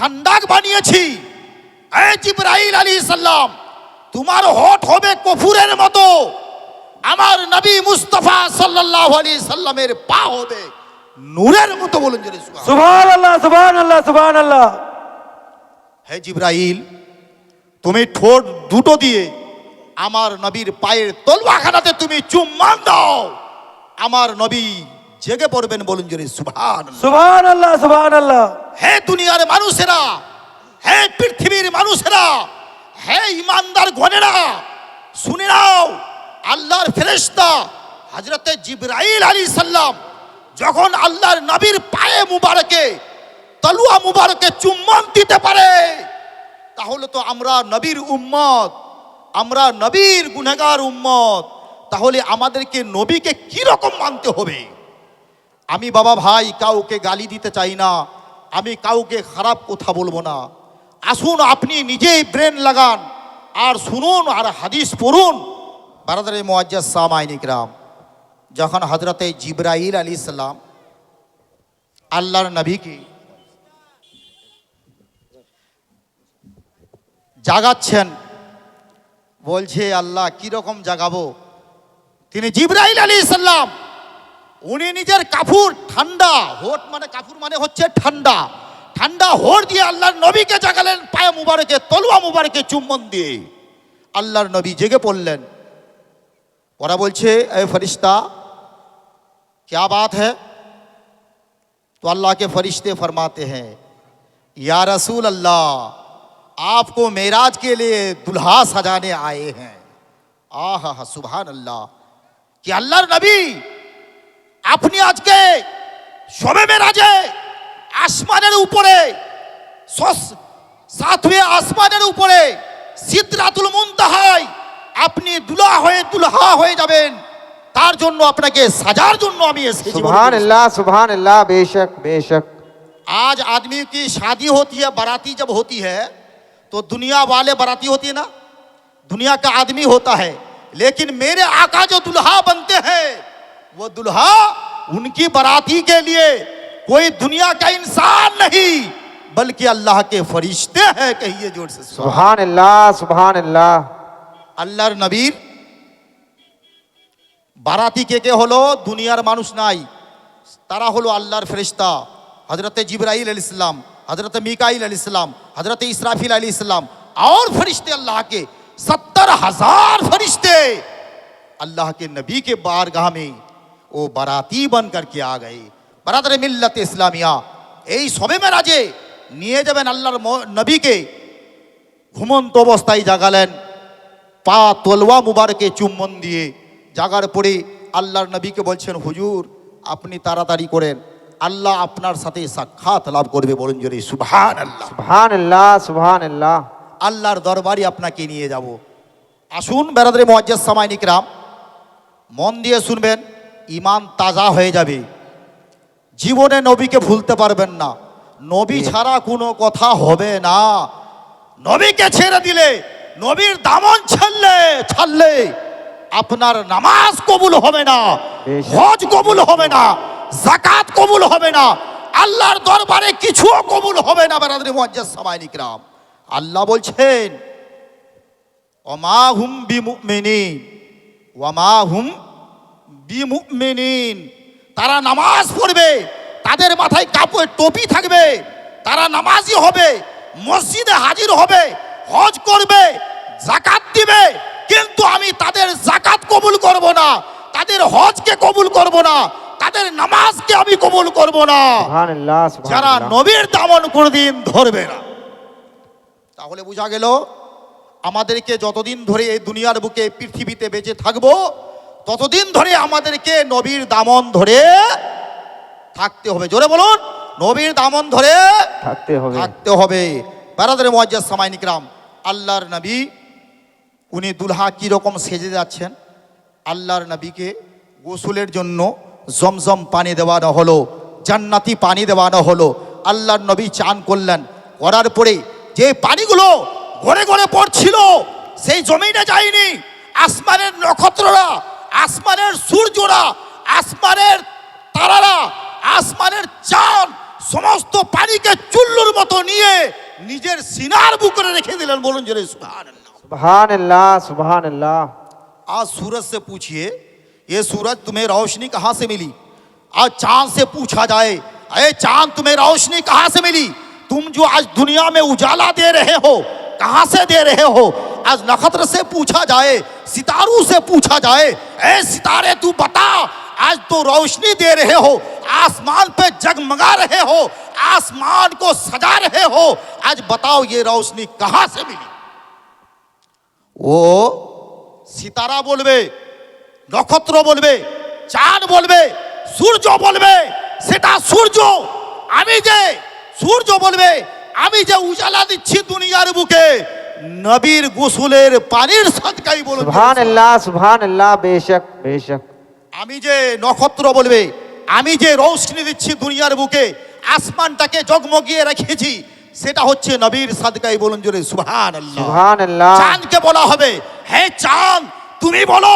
ঠান্ডা বানিয়েছি। জিব্রাইল আলী সাল্লাম তোমার হট হবে কফুরের মতো। আমার নবী মুস্তফা সাল্লাল্লাহু আলাইহি সাল্লামের পা হবে নূরের মতো বলুন জোরে সুবহান সুবহান আল্লাহ সুবহান আল্লাহ আল্লাহ হে জিব্রাইল তুমি ঠোঁট দুটো দিয়ে আমার নবীর পায়ের তলবাখানাতে তুমি চুম্মান দাও। আমার নবী জেগে পড়বেন বলুন জোরে সুবহান সুবহান আল্লাহ সুবহান আল্লাহ হে দুনিয়ার মানুষেরা হে পৃথিবীর মানুষেরা হে ইমানদার গণেরা শুনে নাও আল্লাহর ফেরেশতা হজরতে জিব্রাইল আলী সাল্লাম যখন আল্লাহর নবীর পায়ে মুবারকে তলুয়া মুবারকে চুম্বন দিতে পারে তাহলে তো আমরা নবীর উম্মত আমরা নবীর গুনেগার উম্মত তাহলে আমাদেরকে নবীকে কি রকম মানতে হবে? আমি বাবা ভাই, কাউকে গালি দিতে চাই না। আমি কাউকে খারাপ কথা বলব না। আসুন আপনি নিজেই ব্রেন লাগান আর শুনুন আর হাদিস পড়ুন। বারাদারে মোয়াজ্জাজ সামাইনিকরাম যখন হজরতে জিব্রাইল আলী সাল্লাম আল্লাহর নবীকে জাগাচ্ছেন, বলছে, আল্লাহ কীরকম জাগাবো? তিনি জিব্রাইল আলী সাল্লাম উনি নিজের কাপুর ঠান্ডা হোট মানে কাপুর মানে হচ্ছে ঠান্ডা ঠান্ডা হোট দিয়ে আল্লাহর নবীকে জাগালেন পায়ে মুবারকে তলুয়া মুবারকে চুম্বন দিয়ে আল্লাহর নবী জেগে পড়লেন ওরা বলছে এ ফরিস্তা क्या बात है तो अल्लाह के फरिश्ते फरमाते हैं या रसूल अल्लाह आपको मेराज के लिए दुल्हा सजाने आए हैं आह सुबहान अल्लाह कि अल्लाहर नबी আপনি আজকে সবে মেরাজে আসমানের উপরে সস- সাতবে আসমানের উপরে সিদ্রাতুল মুনতাহায় আপনি দুলা হয়ে দুলহা হয়ে যাবেন তার জন্য আপনাকে সাজার জন্য আমি এসেছি सुबहान अल्लाह सुबहान अल्लाह बेशक बेशक आज आदमी की शादी होती है बाराती जब होती है तो दुनिया वाले बाराती होती है ना दुनिया का आदमी होता है लेकिन मेरे आका जो दुल्हा बनते हैं वो दुल्हा उनकी बाराती के लिए कोई दुनिया का इंसान नहीं बल्कि अल्लाह के फरिश्ते हैं कहिए जोर से सुभान सुबहान अल्लाह सुबहान अल्लाह আল্লাহর নবীর বারাতি কে কে হলো দুনিয়ার মানুষ নাই তারা হলো আল্লাহর ফেরিস্তা হজরতে জিব্রাইল আল ইসলাম হজরত মিকাইল আল ইসলাম হজরত ইসরাফিল আলী ইসলাম और फरिश्ते अल्लाह के सत्तर हजार फरिश्ते अल्लाह के नबी के बारगाह में ও বারাতি বনকার কে আ গয়ে। বারাদর মিল্লত ইসলামিয়া। এই সবে মেরাজে নিয়ে যাবেন আল্লাহর নবীকে। ঘুমন্ত অবস্থায় জাগালেন। পা তোলওয়া মুবারকে চুম্বন দিয়ে জাগার পরে আল্লাহর নবীকে বলছেন হুজুর আপনি তাড়াতাড়ি করেন। আল্লাহ আপনার সাথে সাক্ষাৎ লাভ করবে বলুন জোরে সুবহান আল্লাহ সুবহান আল্লাহ সুবহান আল্লাহ আল্লাহর দরবারই আপনাকে নিয়ে যাব। আসুন বেরাদরে মোয়াজ্জাস সামাইনিকরাম মন দিয়ে শুনবেন। ইমান তাজা হয়ে যাবে। জীবনে নবীকে ভুলতে পারবেন না। নবী ছাড়া কোনো কথা হবে না। নবীকে ছেড়ে দিলে নবীর দামন ছাড়লে ছাড়লে আপনার নামাজ কবুল হবে না হজ কবুল হবে না জাকাত কবুল হবে না আল্লাহর দরবারে কিছুও কবুল হবে না বেড়াদের মোয়াজ্জাজ সামাইনিকরাম আল্লাহ বলছেন অমা হুম বিমুমিনিন ওয়ামা হুম বিমুমিনিন। তারা নামাজ পড়বে তাদের মাথায় কাপড় টুপি থাকবে তারা নামাজি হবে মসজিদে হাজির হবে হজ করবে জাকাত দিবে কিন্তু আমি তাদের জাকাত কবুল করব না তাদের হজকে কবুল করব না তাদের নামাজকে আমি কবুল করব না। যারা নবীর দামন কোনদিন ধরবে না। তাহলে বোঝা গেল আমাদেরকে যতদিন ধরে এই দুনিয়ার বুকে পৃথিবীতে বেঁচে থাকব ততদিন ধরে আমাদেরকে নবীর দামন ধরে থাকতে হবে? জোরে বলুন নবীর দামন ধরে থাকতে হবে। থাকতে হবে। বারাদের মোয়াজ্জাজ সামাইনিকরাম আল্লাহর নবী উনি দুলহা কীরকম সেজে যাচ্ছেন? আল্লাহর নবীকে গোসলের জন্য জমজম পানি দেওয়ানো হলো জান্নাতি পানি দেওয়ানো হলো। আল্লাহর নবী চান করলেন। করার পরে যে পানিগুলো ঘরে ঘরে পড়ছিল সেই জমিনে যায়নি। আসমানের নক্ষত্ররা আসমানের সূর্যরা আসমানের তারারা আসমানের চাঁদ সমস্ত পানিকে চুল্লুর মতো নিয়ে নিজের সিনার বুকে রেখে দিলেন বলুন জোরে সুবহানাল্লাহ सुबहान अल्लाह सुबहान अल्लाह आज सूरज से पूछिए ये सूरज तुम्हें रोशनी कहाँ से मिली आज चांद से पूछा जाए अरे चांद तुम्हें रोशनी कहाँ से मिली तुम जो आज दुनिया में उजाला दे रहे हो कहाँ से दे रहे हो आज नक्षत्र से पूछा जाए सितारों से पूछा जाए ए सितारे तू बता आज तो रोशनी दे रहे हो आसमान पे जगमगा रहे हो आसमान को सजा रहे हो आज बताओ ये रोशनी कहाँ से मिली ও সিতারা বলবে নক্ষত্র বলবে চাঁদ বলবে সূর্য বলবে সেটা সূর্য আমি যে সূর্য বলবে আমি যে উজালা দিচ্ছি দুনিয়ার বুকে নবীর গোসুলের পানির সদকাই বলুন সুবহানাল্লাহ সুবহানাল্লাহ বেশক বেশক। আমি যে নক্ষত্র বলবে আমি যে রৌশনি দিচ্ছি দুনিয়ার বুকে আসমানটাকে জগমগিয়ে রেখেছি সেটা হচ্ছে নবীর সাদকাই বলুন জোরে সুহান চাঁদকে বলা হবে। হে চাঁদ তুমি বলো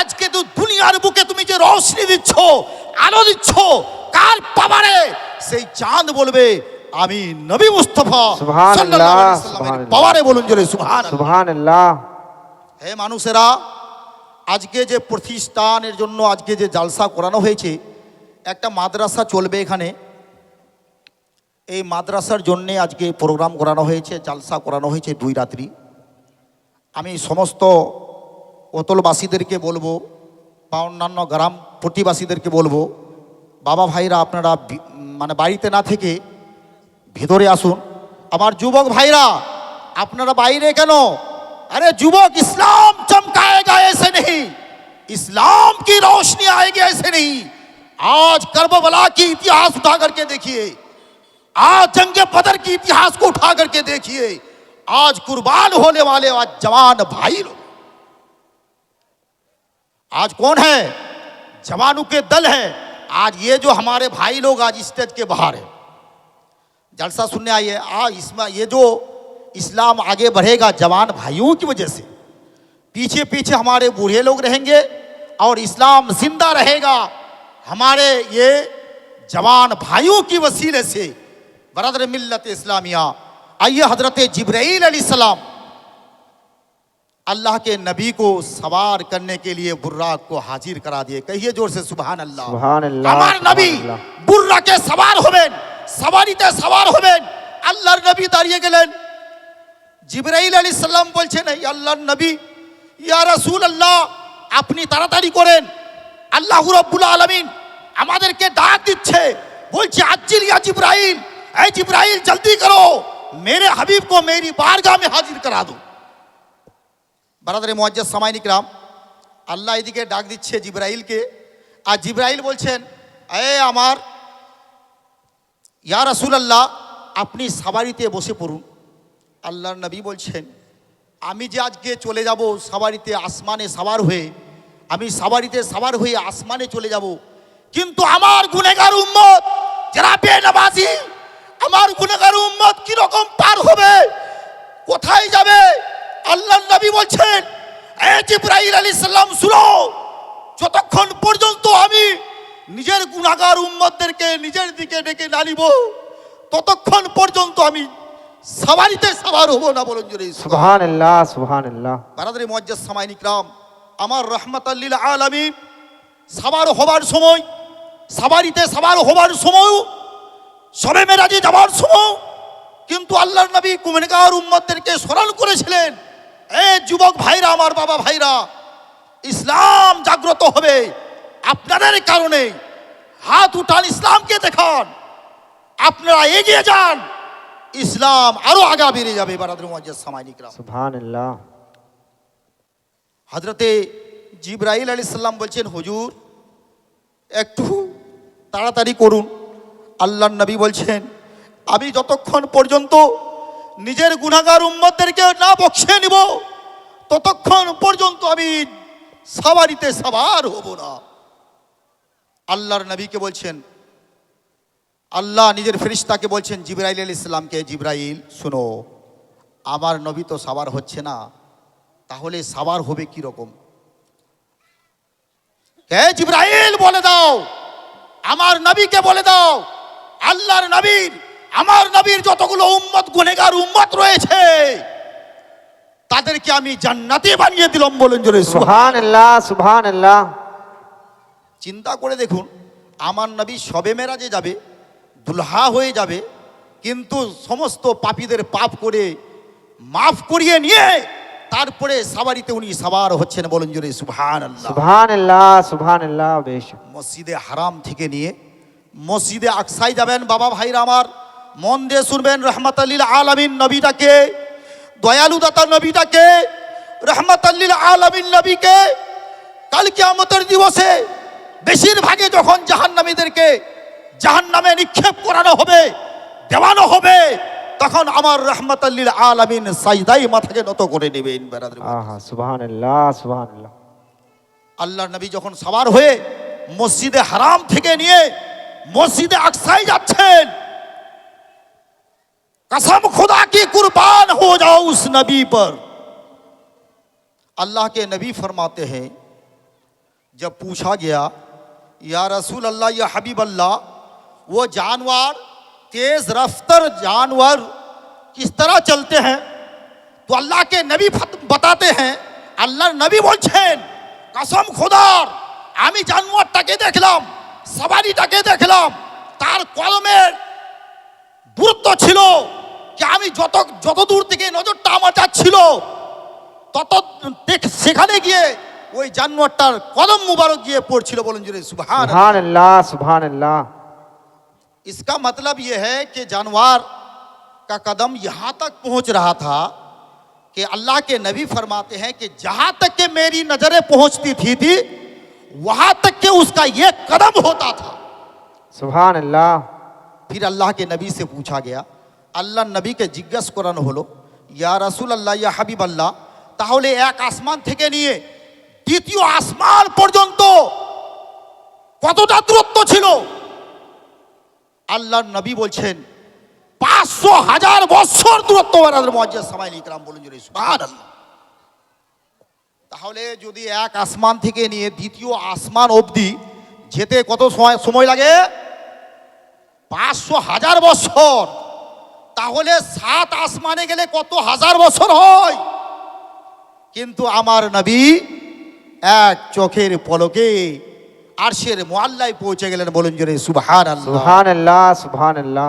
আজকে তো দুনিয়ার বুকে তুমি যে রশ্মি দিচ্ছ আলো দিচ্ছ কার পাবারে সেই চাঁদ বলবে আমি নবী মুস্তফা পাওয়ারে বলুন জোরে সুবহানাল্লাহ। হে মানুষেরা আজকে যে প্রতিষ্ঠানের জন্য আজকে যে জালসা করানো হয়েছে একটা মাদ্রাসা চলবে এখানে। এই মাদ্রাসার জন্যে আজকে প্রোগ্রাম করানো হয়েছে জালসা করানো হয়েছে দুই রাত্রি। আমি সমস্ত অতলবাসীদেরকে বলব বা অন্যান্য গ্রাম প্রতিবাসীদেরকে বলব বাবা ভাইরা আপনারা মানে বাড়িতে না থেকে ভেতরে আসুন আমার যুবক ভাইরা আপনারা বাইরে কেন अरे युवक इस्लाम चमकाएगा ऐसे नहीं इस्लाम की रोशनी आएगी ऐसे नहीं आज करबला की इतिहास उठा करके देखिए आज जंग बदर की इतिहास को उठा करके देखिए आज कुर्बान होने वाले आज जवान भाई लोग आज कौन है जवानों के दल है आज ये जो हमारे भाई लोग आज स्टेज के बाहर है जलसा सुनने आई है आ इसमें ये जो इस्लाम आगे बढ़ेगा जवान भाइयों की वजह से पीछे पीछे हमारे बूढ़े लोग रहेंगे और इस्लाम ज़िंदा रहेगा हमारे ये जवान भाइयों की वसीले से बरदर मिल्लत इस्लामिया। आइए हज़रत जबरील सलाम अल्लाह के नबी को सवार करने के लिए बुर्राक को हाजिर करा दिए। कहिए ज़ोर से सुबह अल्लाह। हमारे नबी बुर्रा के सवार हो সাবারিতে সাবার হবেন। আল্লাহর নবী দাঁড়িয়ে গেলেন। জিব্রাইল আলী সাল্লাম বলছেন, এই আল্লাহর নবী, ইয়া রাসুল আল্লাহ আপনি তাড়াতাড়ি করেন। আল্লাহ রব্বুল আলমিন আমাদেরকে ডাক দিচ্ছে। বলছে, আজ্জিল ইয়া জিব্রাইল, এই জিব্রাইল, জলদি করো। মেরে হাবিব কো মেরি বারগাহ মে হাজির করা দো। বারাদারে মোয়াজ্জাদ সামাইনিক রাম আল্লাহ এদিকে ডাক দিচ্ছে জিব্রাইলকে। আর জিব্রাইল বলছেন, এ আমার ইয়া রাসূলুল্লাহ, আপনি সাবারিতে বসে পড়ুন। আল্লাহর নবী বলছেন, আমি যে আজকে চলে যাব সাবারিতে আসমানে সাবার হয়ে, আমি সাবারিতে সাবার হয়ে আসমানে চলে যাব, কিন্তু আমার গুনেগার উম্মত যারা বেনামাজি, আমার গুনেগার উম্মত কীরকম পার হবে, কোথায় যাবে? আল্লাহ নবী বলছেন, এ জিব্রাইল আলাইহিস সালাম, শুনো, যতক্ষণ পর্যন্ত আমি নিজের গুনাহগার উম্মতদেরকে নিজের দিকে ডেকে না নিব ততক্ষণ পর্যন্ত আমি সাবারিতে সাবার হব না বলুন জোরে আল্লাহ সুবহান আল্লাহ বারাদারি মুআজ্জাজ সামাইন ইকরাম আমার রহমাতাল্লিল আলামিন সাবার হবার সময় সাবারিতে সাবার হবার সময় সবে মেরাজে যাবার সময় কিন্তু আল্লাহর নবী কুমেনগার উম্মতদেরকে স্মরণ করেছিলেন এ যুবক ভাইরা আমার বাবা ভাইরা ইসলাম জাগ্রত হবে আপনাদের কারণে হাত উঠান ইসলামকে দেখান। আপনারা এগিয়ে যান। ইসলাম আরও আগা বেড়ে যাবে বারাদারি হজরতে জিব্রাইল আলী সাল্লাম বলছেন হুজুর একটু তাড়াতাড়ি করুন। আল্লাহ নবী বলছেন আমি যতক্ষণ পর্যন্ত নিজের গুনাগার উম্মতদেরকে না বক্সে নিব ততক্ষণ পর্যন্ত আমি সাবারিতে সাবার হব না। আল্লাহর নবীকে বলছেন, আল্লাহ নিজের ফেরিস্তাকে বলছেন, জিব্রাইল আলী ইসলামকে জিব্রাইল, শুনো, আমার নবী তো সাবার হচ্ছে না, তাহলে সাবার হবে কি রকম? হে জিব্রাইল, বলে দাও, আমার নবীকে বলে দাও, আল্লাহর নবীর, আমার নবীর যতগুলো উম্মত গুনেগার উম্মত রয়েছে, তাদেরকে আমি জান্নাতে বানিয়ে দিলাম বলেন জোরে সুবহান সুবহান আল্লাহ সুবহান আল্লাহ চিন্তা করে দেখুন আমার নবী সবে মেরাজে যাবে দুলহা হয়ে যাবে কিন্তু সমস্ত পাপীদের পাপ করে মাফ করিয়ে নিয়ে তারপরে সাবারিতে উনি সাবার হচ্ছেন বলেন জোরে বেশক মসজিদে হারাম থেকে নিয়ে মসজিদে আকসাই যাবেন বাবা ভাইরা আমার মন দিয়ে শুনবেন রহমত আল্লিল আলমিন নবীটাকে দয়ালু দাতা নবীটাকে রহমত আল্লিল আলমিন নবীকে কাল কিয়ামতের দিবসে বেশিরভাগে যখন জাহান্নামীদেরকে জাহান্নামে নিক্ষেপ করানো হবে দেওয়ানো হবে তখন আমার রহমত আল্লিল আলমিন সাইদাই মাথাকে নত করে নেবেন বেড়াদের আহা সুবহান আল্লাহ সুবহান আল্লাহ আল্লাহ নবী যখন সবার হয়ে মসজিদে হারাম থেকে নিয়ে মসজিদে আকসাই যাচ্ছেন कसम खुदा की कुर्बान हो जाओ उस नबी पर अल्लाह के नबी फरमाते हैं जब पूछा गया या रसूल अल्लाह या हबीब अल्लाह वो जानवर तेज रफ्तार जानवर किस तरह चलते हैं তো আল্লাহকে নবী ফত- বাতাতে হ্যাঁ আল্লাহর নবী বলছেন কসম খোদার আমি জানোয়ারটাকে দেখলাম সবারিটাকে দেখলাম তার কলমের দূরত্ব ছিল যে আমি যত যত দূর থেকে নজরটা আমার যাচ্ছিল তত দেখ- সেখানে গিয়ে ওই জানোয়ারটার কদম মুবারক গিয়ে পড়ছিল বলেন জুড়ে সুবহান সুবহান আল্লাহ সুবহান আল্লাহ इसका मतलब यह है कि जानवर का कदम यहाँ तक पहुँच रहा था कि अल्लाह के नबी फरमाते हैं कि जहाँ तक के मेरी नज़रें पहुँचती थी थी वहाँ तक के उसका ये कदम होता था সুবহান আল্লাহ फिर अल्लाह के नबी से पूछा गया আল্লাহ নবীকে জিজ্ঞাসা করানো হলো ইয়া রাসুল আল্লাহ ইয়া হাবিব আল্লাহ তাহলে এক আসমান থেকে নিয়ে দ্বিতীয় আসমান পর্যন্ত কতটা দূরত্ব ছিল? আল্লাহর নবী বলছেন, পাঁচশো হাজার বছর দূরত্ব বেড়াদের মজ্জা বলুন। তাহলে যদি এক আসমান থেকে নিয়ে দ্বিতীয় আসমান অবধি যেতে কত সময় সময় লাগে? পাঁচশো হাজার বছর। তাহলে সাত আসমানে গেলে কত হাজার বছর হয়? কিন্তু আমার নবী এক চোখের পলকে আরশের মোয়াল্লায় পৌঁছে গেলেন বলুন জোরে সুবহান আল্লাহ সুবহান আল্লাহ সুবহান আল্লাহ